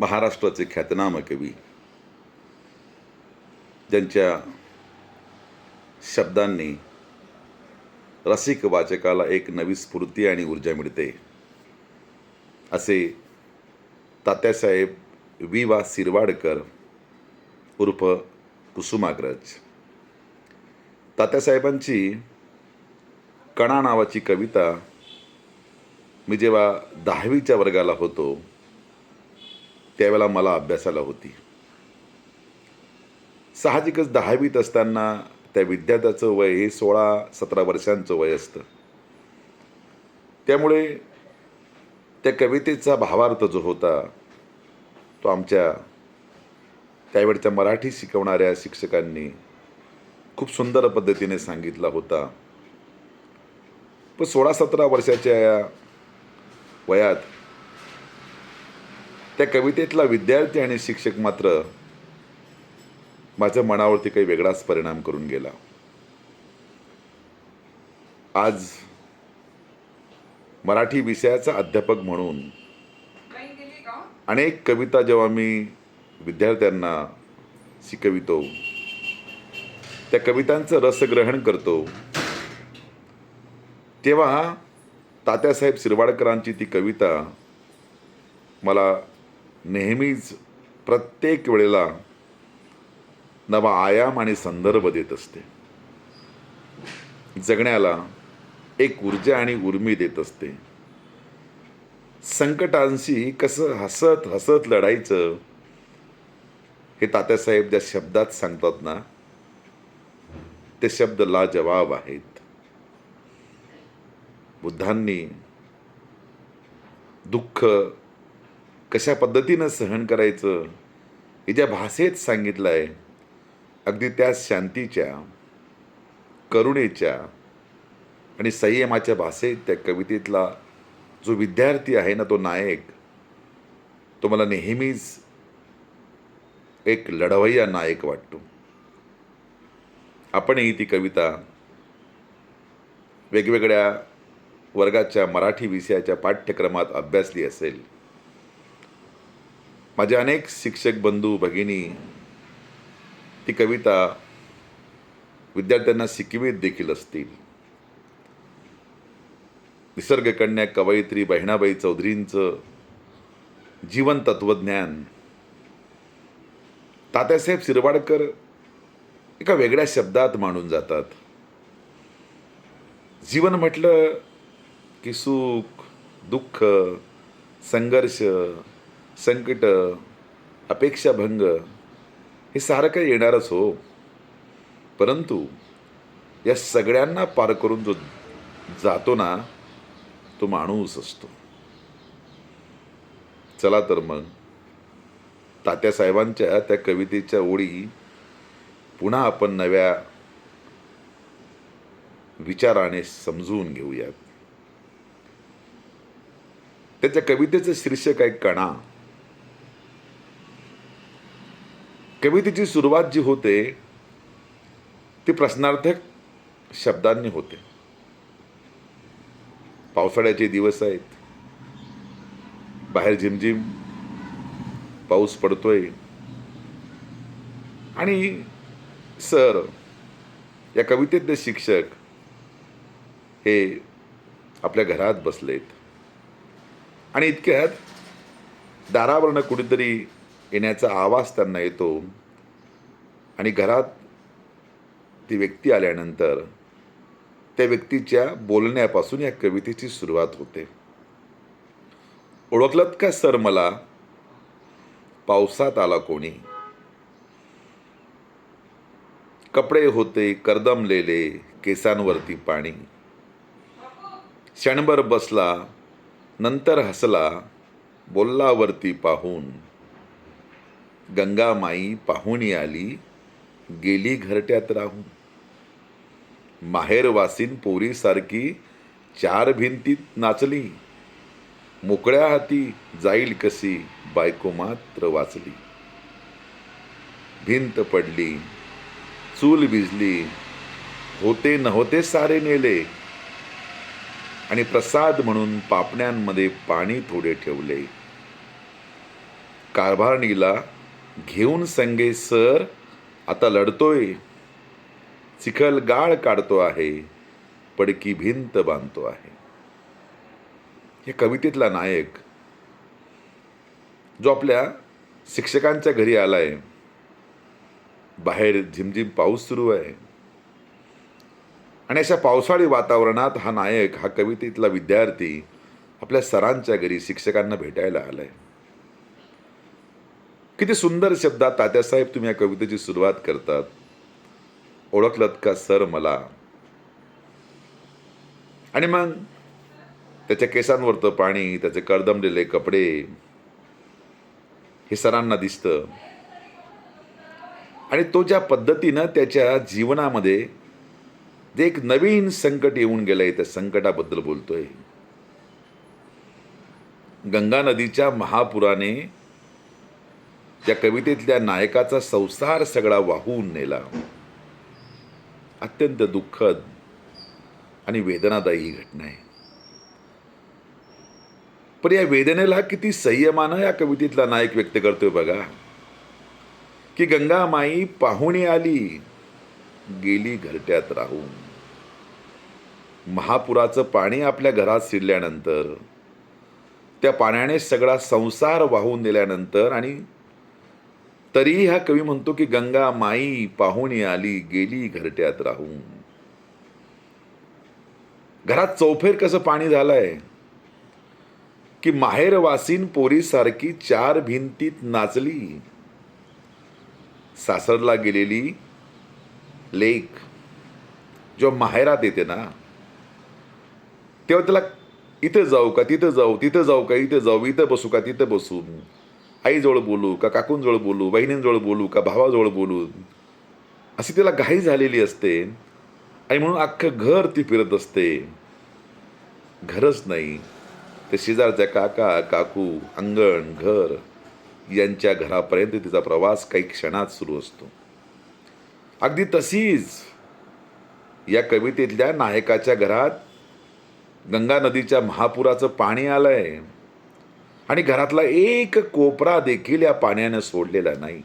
महाराष्ट्राचे ख्यातनाम कवी. ज्यांच्या शब्दांनी रसिक वाचकाला एक नवी स्फूर्ती आणि ऊर्जा मिळते. असे तात्यासाहेब वि वा. सिरवाडकर उर्फ कुसुमाग्रज. तात्यासाहेबांची कणा नावाची कविता मी जेव्हा दहावीच्या वर्गाला होतो त्यावेळेला मला अभ्यासाला होती. साहजिकच दहावीत असताना त्या विद्यार्थ्याचं वय हे सोळा सतरा वर्षांचं वय असतं. त्यामुळे त्या कवितेचा भावार्थ जो होता तो आमच्या त्यावेळच्या मराठी शिकवणाऱ्या शिक्षकांनी खूप सुंदर पद्धतीने सांगितला होता. पण सोळा सतरा वर्षाच्या या वयात त्या कवितेतला विद्यार्थी आणि शिक्षक मात्र माझ्या मनावरती काही वेगळाच परिणाम करून गेला. आज मराठी विषयाचा अध्यापक म्हणून अनेक कविता जेव्हा मी विद्यार्थ्यांना शिकवितो त्या कवितांचं रसग्रहण करतो तेव्हा तात्यासाहेब शिरवाडकरांची ती कविता मला नेहमीच प्रत्येक वेळेला नवा आयाम आणि संदर्भ देत असते. जगण्याला एक ऊर्जा आणि उर्मी देत असते. संकटांशी कसं हसत हसत लढायचं हे तात्यासाहेब ज्या शब्दात सांगतात ना ते शब्द लाजवाब आहेत. बुद्धांनी दुःख कशा पद्धतीनं सहन करायचं हे ज्या भाषेत सांगितलं आहे अगदी त्या शांतीच्या करुणेच्या आणि संयमाच्या भाषेत त्या कवितेतला जो विद्यार्थी आहे ना तो नायक तो मला नेहमीच एक लढवय्या नायक वाटतो. आपणही ती कविता वेगवेगळ्या वर्गाच्या मराठी विषयाच्या पाठ्यक्रमात अभ्यासली असेल. माझे अनेक शिक्षक बंधू भगिनी ती कविता विद्यार्थ्यांना शिकवीत देखील असतील. निसर्गकन्या कवयित्री बहिणाबाई चौधरींचं जीवन तत्वज्ञान. तात्यासाहेब शिरवाडकर एका वेगळ्या शब्दात मांडून जातात. जीवन म्हटलं की सुख दुःख संघर्ष संकट अपेक्षाभंग हे सारं काही येणारच हो. परंतु या सगळ्यांना पार करून जो जातो ना तो माणूस असतो. चला तर मग तात्यासाहेबांच्या त्या कवितेच्या ओळी पुन्हा आपण नव्या विचाराने समजून घेऊयात. त्याच्या कवितेचं शीर्षक आहे कणा. कवितेची सुरुवात जी होते ती प्रश्नार्थक शब्दांनी होते. पावसाळ्याचे दिवस आहेत. बाहेर झिमझिम पाऊस पडतोय. आणि सर या कवितेतले शिक्षक हे आपल्या घरात बसलेत. आणि इतक्यात दारावरनं कुठेतरी येण्याचा आवाज त्यांना येतो. आणि घरात ती व्यक्ती आल्यानंतर त्या व्यक्तीच्या बोलण्यापासून या कवितेची सुरुवात होते. ओळखलत का सर मला? पावसात आला कोणी? कपडे होते करदमलेले केसांवरती पाणी. क्षणभर बसला नंतर हसला बोललावरती पाहून. गंगामाई पाहुणी आली गेली घरट्यात राहून. माहेरवासीन पोरीसारखी चार भिंतीत नाचली. मोकळ्या हाती जाईल कशी बायको मात्र वाचली. भिंत पडली चूल भिजली होते नव्हते सारे नेले. आणि प्रसाद म्हणून पापण्यांमध्ये पाणी थोडे ठेवले. कारभारणीला घेऊन संगे सर आता लढतोय. चिखल गाळ काढतो आहे पडकी भिंत बांधतो आहे. या कवितेतला नायक जो आपल्या शिक्षकांच्या घरी आलाय. बाहेर झिमझिम पाऊस सुरू आहे. आणि अशा पावसाळी वातावरणात हा नायक हा कवितेतला विद्यार्थी आपल्या सरांच्या घरी शिक्षकांना भेटायला आलाय. किती सुंदर शब्दात तात्यासाहेब तुम्ही या कवितेची सुरुवात करतात. ओळखलत का सर मला? आणि मग त्याच्या केसांवरतं पाणी त्याचे कर्दमलेले कपडे हे सरांना दिसतं. आणि तो ज्या पद्धतीनं त्याच्या जीवनामध्ये जे एक नवीन संकट येऊन गेलंय त्या संकटाबद्दल बोलतोय. गंगा नदीच्या महापुराने त्या कवितेतल्या नायकाचा संसार सगळा वाहून नेला. अत्यंत दुःखद आणि वेदनादायी ही घटना आहे. पण या वेदनेला किती संयमानं या कवितेतला नायक व्यक्त करतोय बघा. की गंगा माई पाहुणी आली गेली घरट्यात राहून. महापुराचं पाणी आपल्या घरात शिरल्यानंतर त्या पाण्याने सगळा संसार वाहून दिल्यानंतर आणि तरीही हा कवी म्हणतो की गंगा माई पाहुणी आली गेली घरट्यात राहून. घरात चौफेर कसं पाणी झालंय? की माहेर वासीन पोरीसारखी चार भिंतीत नाचली. सासरला गेलेली लेख जेव्हा माहेरात येते ना तेव्हा त्याला इथं जाऊ का तिथं जाऊ तिथं जाऊ का इथं जाऊ इथं बसू का तिथं बसू आईजवळ बोलू का काकूंजवळ बोलू बहिणींजवळ बोलू का भावाजवळ बोलू? अशी तिला घाई झालेली असते आणि म्हणून अख्खं घर ती फिरत असते. घरच नाही. ते शेजारच्या काका काकू अंगण घर यांच्या घरापर्यंत तिचा प्रवास काही क्षणात सुरू असतो. अगदी तशीच या कवितेतल्या नायकाच्या घरात गंगा नदीच्या महापुराचं पाणी आलंय. आणि घरातला एक कोपरा देखील या पाण्यानं सोडलेला नाही.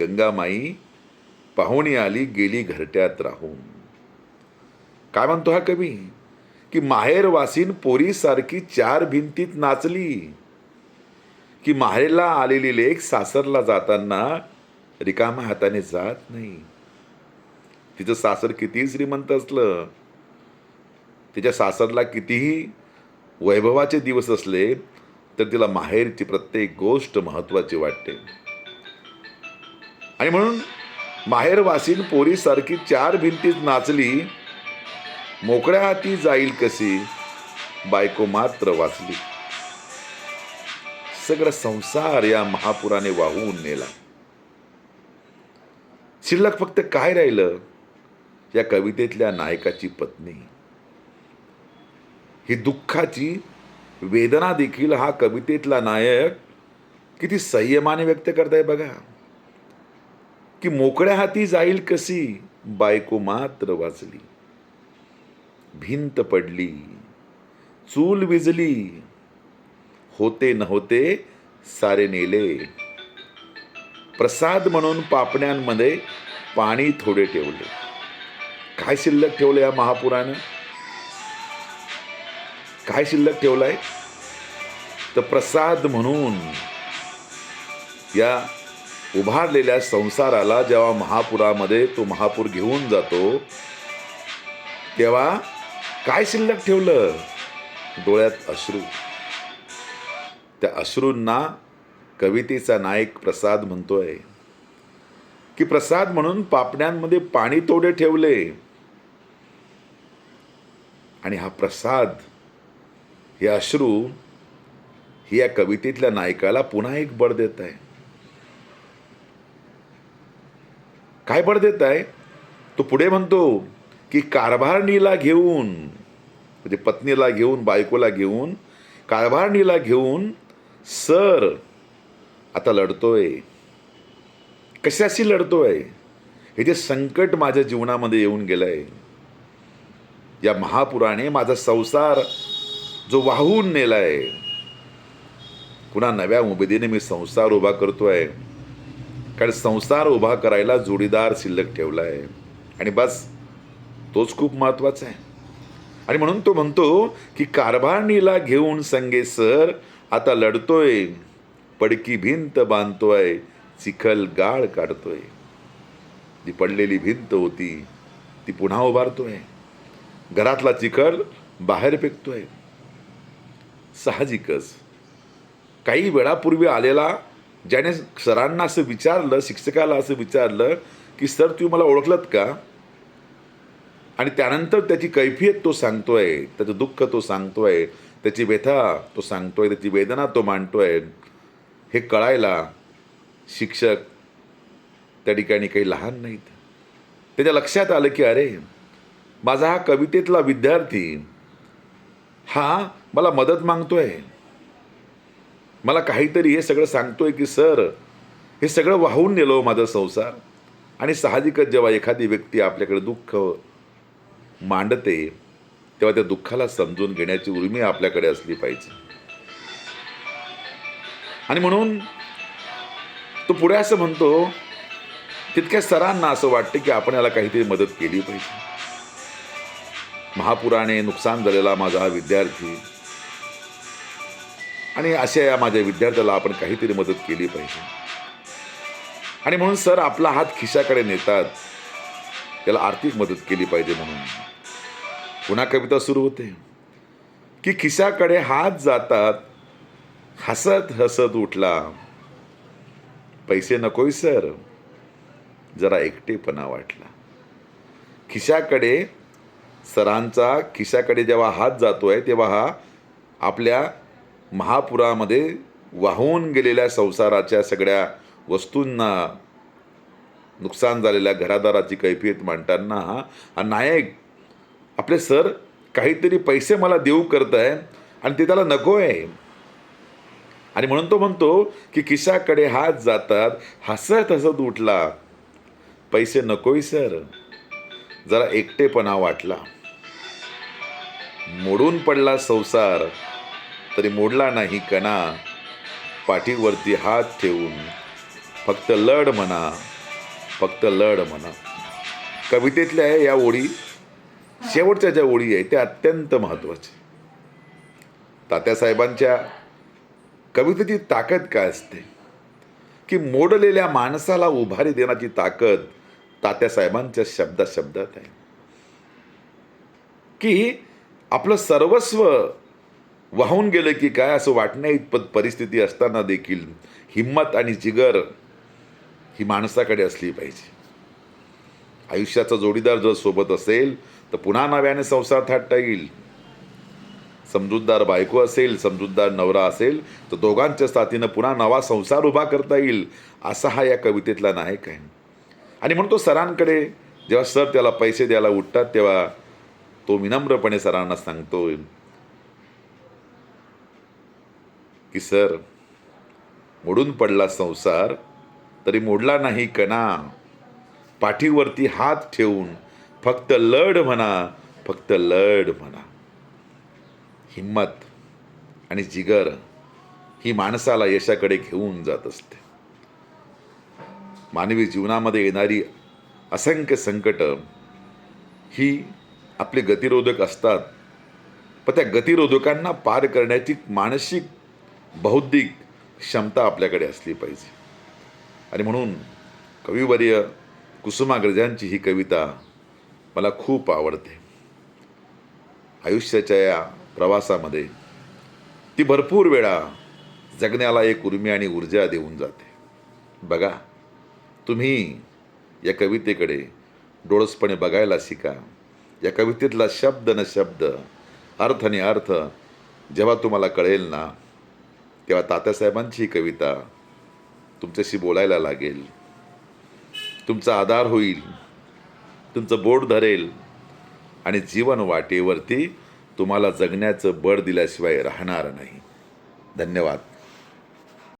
गंगामाई पाहुणी आली गेली घरट्यात राहून. काय म्हणतो हा कवी? की माहेरवासीन पोरीसारखी चार भिंतीत नाचली. की माहेरला आलेली लेख सासरला जाताना रिकामा हाताने जात नाही. तिचं सासर कितीही श्रीमंत असलं. तिच्या सासरला कितीही वैभवाचे दिवस असले तर तिला माहेरची प्रत्येक गोष्ट महत्वाची वाटते. आणि म्हणून माहेरवासीन पोरीसारखी चार भिंतीत नाचली मोकळ्या हाती जाईल कशी बायको मात्र वाचली. सगळा संसार या महापुराने वाहून नेला. शिल्लक फक्त काय राहिलं? या कवितेतल्या नायकाची पत्नी. ही दुःखाची वेदना देखील हा कवितेतला नायक किती संयमाने व्यक्त करताय बघा. की मोकळ्या हाती जाईल कशी बायको मात्र वाचली भिंत पडली चूल विजली. होते नव्हते सारे नेले. प्रसाद म्हणून पापण्यांमध्ये पाणी थोडे ठेवले. काय शिल्लक ठेवलं या महापुरानं? काय शिल्लक ठेवलाय? तर प्रसाद म्हणून या उभारलेल्या संसाराला जेव्हा महापुरामध्ये तो महापूर घेऊन जातो तेव्हा काय शिल्लक ठेवलं? डोळ्यात अश्रू. त्या अश्रूंना कवितेचा नायक प्रसाद म्हणतोय. की प्रसाद म्हणून पापण्यांमध्ये पाणी तोडे ठेवले. आणि हा प्रसाद हे अश्रू ही या कवितेतल्या नायकाला पुन्हा एक बळ देत आहे. काय बळ देत आहे? तो पुढे म्हणतो की कारभारणीला घेऊन म्हणजे पत्नीला घेऊन बायकोला घेऊन कारभारणीला घेऊन सर आता लढतोय. कशाशी लढतोय? हे जे संकट माझ्या जीवनामध्ये येऊन गेलंय. या महापुराने माझा संसार जो वाहून नेलाय पुन्हा नव्या उमेदीने मी संसार उभा करतोय. कारण संसार उभा करायला जोडीदार शिल्लक ठेवला आहे. आणि बस तोच खूप महत्त्वाचा आहे. आणि म्हणून तो म्हणतो की कारभारणीला घेऊन संगे सर आता लढतोय. पडकी भिंत बांधतोय चिखल गाळ काढतोय. जी पडलेली भिंत होती ती पुन्हा उभारतोय. घरातला चिखल बाहेर फेकतोय. साहजिकच. काही वेळापूर्वी आलेला ज्याने सरांना असं विचारलं शिक्षकाला असं विचारलं की सर तुम्ही मला ओळखलत का? आणि त्यानंतर त्याची कैफियत तो सांगतोय त्याचं दुःख तो सांगतोय त्याची व्यथा तो सांगतोय त्याची वेदना तो मांडतोय. हे कळायला शिक्षक त्या ठिकाणी काही लहान नाहीत. त्याच्या लक्षात आलं की अरे माझा हा कवितेतला विद्यार्थी हा मला मदत मागतोय. मला काहीतरी हे सगळं सांगतोय की सर हे सगळं वाहून नेलो हो माझा संसार. आणि साहजिकच जेव्हा एखादी व्यक्ती आपल्याकडे दुःख मांडते तेव्हा त्या दुःखाला समजून घेण्याची उर्मी आपल्याकडे असली पाहिजे. आणि म्हणून तो पुढे असं म्हणतो तितक्या सरांना असं वाटते की आपण याला काहीतरी मदत केली पाहिजे. महापुराने नुकसान झालेला माझा हा विद्यार्थी आणि अशा या माझ्या विद्यार्थ्याला आपण काहीतरी मदत केली पाहिजे. आणि म्हणून सर आपला हात खिशाकडे नेतात. त्याला आर्थिक मदत केली पाहिजे म्हणून. पुन्हा कविता सुरू होते. की खिशाकडे हात जातात हसत हसत उठला. पैसे नकोय सर जरा एकटेपणा वाटला. खिशाकडे सरांचा खिशाकडे जेव्हा हात जातोय तेव्हा हा आपल्या महापुरामध्ये वाहून गेलेल्या संसाराच्या सगळ्या वस्तूंना नुकसान झालेल्या घरादाराची कैफियत मांडताना हा नायक आपले सर काहीतरी पैसे मला देऊ करत आहे आणि ते त्याला नको आहे. आणि म्हणून तो म्हणतो की किशाकडे हात जातात हसत हसत उठला. पैसे नकोय सर. जरा एकटेपणा वाटला. मोडून पडला संसार. तरी मोडला नाही कणा. पाठीवरती हात ठेवून फक्त लढ म्हणा फक्त लढ म्हणा. कवितेतल्या या ओळी शेवटच्या ज्या ओळी आहे त्या अत्यंत महत्त्वाच्या. तात्यासाहेबांच्या कवितेची ताकद काय असते? की मोडलेल्या माणसाला उभारी देण्याची ताकद तात्यासाहेबांच्या शब्दा शब्दात आहे. की आपलं सर्वस्व वाहून गेलं की काय असं वाटण्या इतपत परिस्थिती असताना देखील हिंमत आणि जिगर ही माणसाकडे असली पाहिजे. आयुष्याचा जोडीदार जर सोबत असेल तर पुन्हा नव्याने संसार थाटता येईल. समजूतदार बायको असेल समजूतदार नवरा असेल तर दोघांच्या साथीनं पुन्हा नवा संसार उभा करता येईल असा हा या कवितेतला नायक आहे. आणि म्हणून तो सरांकडे जेव्हा सर त्याला पैसे द्यायला उठतात तेव्हा तो विनम्रपणे सरांना सांगतो की सर मोडून पडला संसार तरी मोडला नाही कणा. पाठीवरती हात ठेवून फक्त लढ म्हणा फक्त लढ म्हणा. हिंमत आणि जिगर ही माणसाला यशाकडे घेऊन जात असते. मानवी जीवनामध्ये येणारी असंख्य संकट ही आपले गतिरोधक असतात. पण त्या गतिरोधकांना पार करण्याची मानसिक बौद्धिक क्षमता आपल्याकडे असली पाहिजे. आणि म्हणून कविवर्य कुसुमाग्रजांची ही कविता मला खूप आवडते. आयुष्याच्या या प्रवासामध्ये ती भरपूर वेळा जगण्याला एक उर्मी आणि ऊर्जा देऊन जाते. बघा तुम्ही या कवितेकडे डोळसपणे बघायला शिका. या कवितेतला शब्द न शब्द अर्थ आणि अर्थ जेव्हा तुम्हाला कळेल ना तेव्हा तात्यासाहेबांची ही कविता तुमच्याशी बोलायला लागेल. तुमचा आधार होईल. तुमचं बोट धरेल. आणि जीवन वाटेवरती तुम्हाला जगण्याचं बळ दिल्याशिवाय राहणार नाही. धन्यवाद.